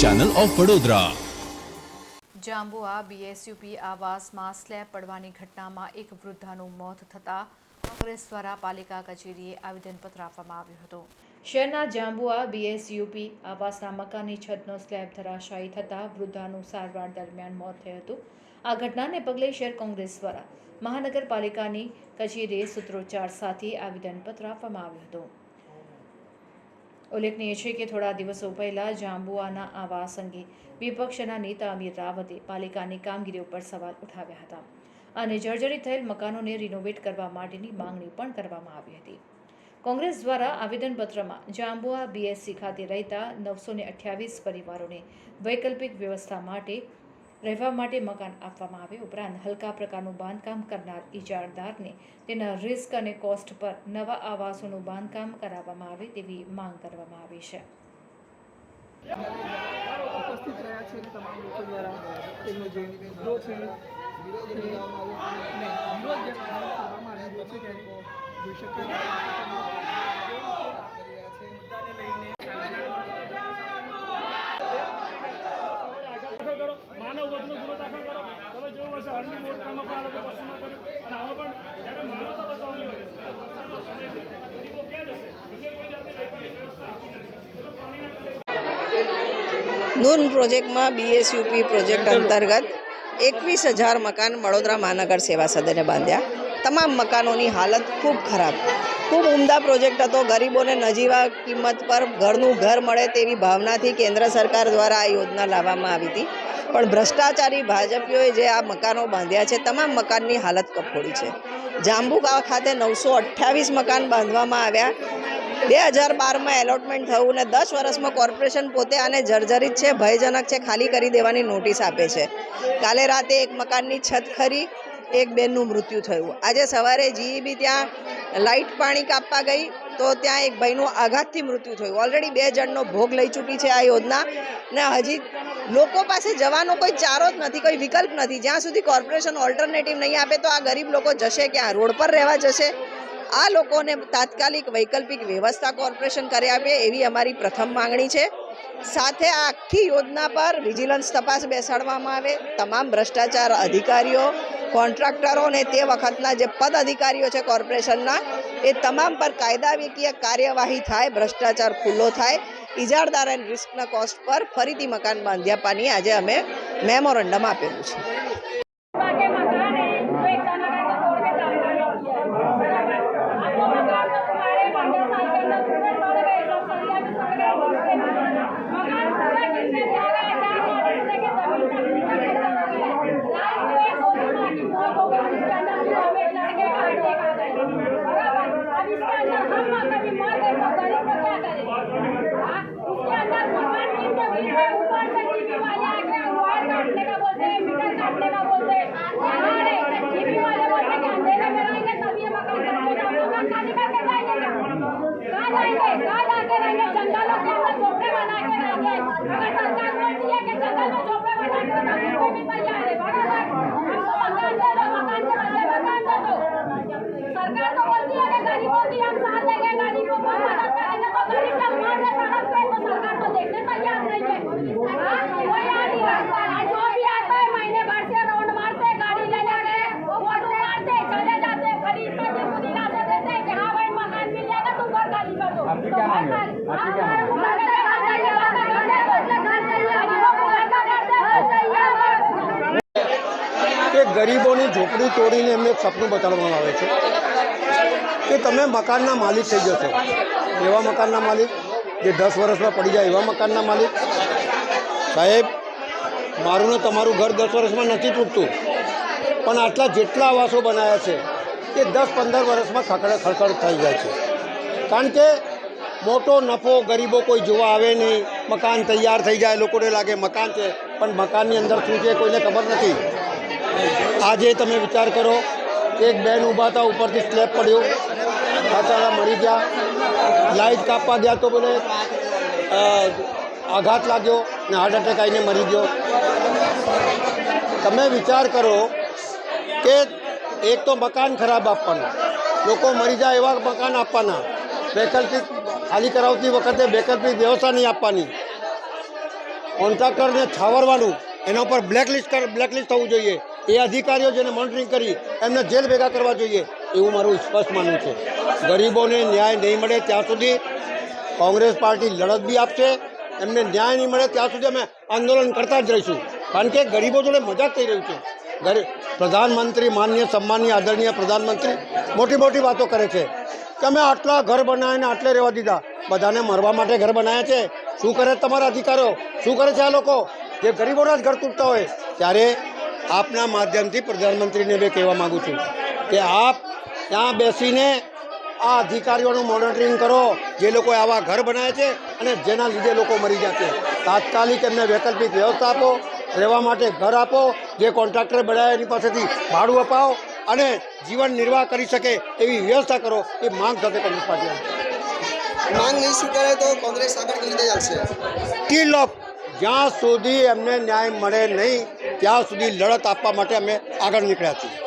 Channel of Vadodara Jambua BSUP આવાસમાં slab પડવાની ઘટનામાં એક વૃદ્ધાનું મોત થતાં કોંગ્રેસ દ્વારા પાલિકા કચેરીએ આવેદનપત્ર આપવામાં આવ્યું હતું. શહેરના જાંબુઆ બીએસયુપી આવાસના મકાનની છતનો સ્લેબ ધરાશાયી થતાં વૃદ્ધાનું સારવાર દરમિયાન મોત થયું હતું. આ ઘટનાને પગલે શહેર કોંગ્રેસ દ્વારા મહાનગરપાલિકાની કચેરીએ સૂત્રોચ્ચાર સાથે આવેદનપત્ર આપવામાં આવ્યું હતું. ઉલ્લેખનીય છે કે થોડા દિવસો પહેલા જાંબુઆના આવાસ અંગે વિપક્ષના નેતા અમીર રાવતે પાલિકાની કામગીરી ઉપર સવાલ ઉઠાવ્યા હતા અને જર્જરિત થયેલ મકાનોને રિનોવેટ કરવા માટેની માંગણી પણ કરવામાં આવી હતી. કોંગ્રેસ દ્વારા આવેદનપત્રમાં જાંબુઆ બીએસસી ખાતે રહેતા નવસો ને અઠ્યાવીસ પરિવારોને વૈકલ્પિક વ્યવસ્થા માટે રહેવા માટે મકાન આપવામાં આવે. ઉપરાંત હલકા પ્રકારનું બાંધકામ કરનાર ઇજારદારને તેના રિસ્ક અને કોસ્ટ પર નવા આવાસોનું બાંધકામ કરાવવામાં આવે તેવી માંગ કરવામાં આવી છે. ઉપસ્થિત રહ્યા છે તમામ લોકો દ્વારા. તેમનો જે મુદ્દો છે જોઈ શકીએ માનવ વધનો ગુનો દાખલ કરો તમે જોયું હશે હરની મોટકામાં પણ આ લોકો કશું ન કર્યું અને આમાં પણ જ્યારે માનવતા બતાવવી હોય ગરીબો ક્યાં જશે બીજે કોઈ જાતની વૈકલ્પિક વ્યવસ્થા આપી નથી એ તો પાણીના નૂન પ્રોજેક્ટમાં બીએસયુપી પ્રોજેક્ટ અંતર્ગત એકવીસ હજાર મકાન વડોદરા મહાનગર સેવા સદને બાંધ્યા. તમામ મકાનોની હાલત ખૂબ ખરાબ. ખૂબ ઉમદા પ્રોજેક્ટ હતો. ગરીબોને નજીવા કિંમત પર ઘરનું ઘર મળે તેવી ભાવનાથી કેન્દ્ર સરકાર દ્વારા આ યોજના લાવવામાં આવી હતી. પણ ભ્રષ્ટાચારી ભાજપીઓએ જે આ મકાનો બાંધ્યા છે તમામ મકાનની હાલત કફોડી છે. જાંબુગાંવ ખાતે નવસો અઠ્ઠાવીસ મકાન બાંધવામાં આવ્યા. બે હજાર બારમાં એલોટમેન્ટ થયું ને દસ વર્ષમાં કોર્પોરેશન પોતે આને જર્જરિત છે, ભયજનક છે, ખાલી કરી દેવાની નોટિસ આપે છે. કાલે રાતે એક મકાનની છત ખરી, એક બેનનું મૃત્યુ થયું. આજે સવારે જીઈબી ત્યાં લાઇટ પાણી કાપવા ગઈ તો ત્યાં એક ભાઈનું આઘાતથી મૃત્યુ થયું. ઓલરેડી બે જણનો ભોગ લઈ ચૂકી છે આ યોજના ને હજી લોકો પાસે જવાનો કોઈ ચારો જ નથી, કોઈ વિકલ્પ નથી. જ્યાં સુધી કોર્પોરેશન ઓલ્ટરનેટિવ નહીં આપે તો આ ગરીબ લોકો જશે ક્યાં? રોડ પર રહેવા જશે? આ લોકોને તાત્કાલિક વૈકલ્પિક વ્યવસ્થા કોર્પોરેશન કરી આપે એવી અમારી પ્રથમ માંગણી છે. સાથે આ આખી યોજના પર વિજિલન્સ તપાસ બેસાડવામાં આવે. તમામ ભ્રષ્ટાચાર અધિકારીઓ, કોન્ટ્રાક્ટરો અને તે વખતના જે પદ અધિકારીઓ છે કોર્પોરેશનના, એ તમામ પર કાયદાકીય કાર્યવાહી થાય, ભ્રષ્ટાચાર ખુલ્લો થાય. ઇજારદાર એન્ડ રિસ્કના કોસ્ટ પર ફરીથી મકાન બાંધ્યાપાની આજે અમે મેમોરેન્ડમ આપેલું છે. सरकार तो बोलती है कि गरीबों की हम साथ देंगे गरीबों को मदद करेंगे तो गरीब जब मार रहे सड़क पे तो सरकार तो देखने तैयार नहीं है हाँ? कोई आ नहीं रहा जो भी आता है महीने भर से राउंड मारते गाड़ी ले जाके फोटो मारते चले जाते खरीद में जिनको दिलाते देते कि हाँ भाई मकान मिल जाएगा तुम घर खाली कर दो ગરીબોની ઝૂંપડી તોડીને એમને સપનું બતાડવામાં આવે છે કે તમે મકાનના માલિક થઈ જશો. એવા મકાનના માલિક જે દસ વર્ષમાં પડી જાય એવા મકાનના માલિક. સાહેબ, મારું ને તમારું ઘર દસ વર્ષમાં નથી તૂટતું. પણ આટલા જેટલા આવાસો બનાવ્યા છે એ દસ પંદર વર્ષમાં ખકડ ખડખડ થઈ જાય છે. કારણ કે મોટો નફો ગરીબો કોઈ જોવા આવે નહીં. મકાન તૈયાર થઈ જાય, લોકોને લાગે મકાન છે. પણ મકાનની અંદર શું છે કોઈને ખબર નથી. આજે તમે વિચાર કરો એક બેન ઊભા હતા ઉપરથી સ્લેબ પડ્યો. પાછળ મરી ગયા. લાઇટ કાપવા ગયા તો બોલે અ, આઘાત લાગ્યો ને હાર્ટ એટેક આવીને મરી ગયો. તમે વિચાર કરો કે એક તો મકાન ખરાબ આપવાના. લોકો મરી જાય એવા મકાન આપવાના. વૈકલ્પિક ખાલી કરાવતી વખતે વૈકલ્પિક વ્યવસ્થા નહીં આપવાની. કોન્ટ્રાક્ટરને છાવરવાનું. એના ઉપર બ્લેકલિસ્ટ બ્લેકલિસ્ટ થવું જોઈએ. એ અધિકારીઓ જેને મોનિટરિંગ કરી, એમને જેલ ભેગા કરવા જોઈએ, એવું મારું સ્પષ્ટ માનવું છે. ગરીબોને ન્યાય નહીં મળે ત્યાં સુધી કોંગ્રેસ પાર્ટી લડત બી આપશે, એમને ન્યાય નહીં મળે ત્યાં સુધી અમે આંદોલન કરતા જ રહીશું. કારણ કે ગરીબો જોડે મજાક થઈ રહ્યું છે. પ્રધાનમંત્રી, માન્ય, સન્માનીય, આદરણીય પ્રધાનમંત્રી મોટી મોટી વાતો કરે છે. કે અમે આટલા ઘર બનાવીને આટલે રહેવા દીધા. બધાને મરવા માટે ઘર બનાવ્યા છે. શું કરે તમારા અધિકારો? શું કરે છે આ લોકો? જે ગરીબોના જ ઘર તૂટતા હોય, ત્યારે આપના માધ્યમથી પ્રધાનમંત્રીને બે કહેવા માગું છું કે આપ ત્યાં બેસીને આ અધિકારીઓનું મોનિટરિંગ કરો જે લોકોએ આવા ઘર બનાવ્યા છે અને જેના લીધે લોકો મરી જાય છે તાત્કાલિક એમને વૈકલ્પિક વ્યવસ્થા આપો રહેવા માટે ઘર આપો જે કોન્ટ્રાક્ટરે બનાવ્યા એની પાસેથી ભાડું અપાવો અને જીવન નિર્વાહ કરી શકે એવી વ્યવસ્થા કરો એ માંગ સાથે કોંગ્રેસ પાર્ટી માંગ નહીં સ્વીકારે તો કોંગ્રેસ આગળ કેવી રીતે ચાલશે? કિલ ઓફ જ્યાં સુધી અમને ન્યાય મળે નહીં, ત્યાં સુધી લડત આપવા માટે અમે આગળ નીકળ્યા છીએ.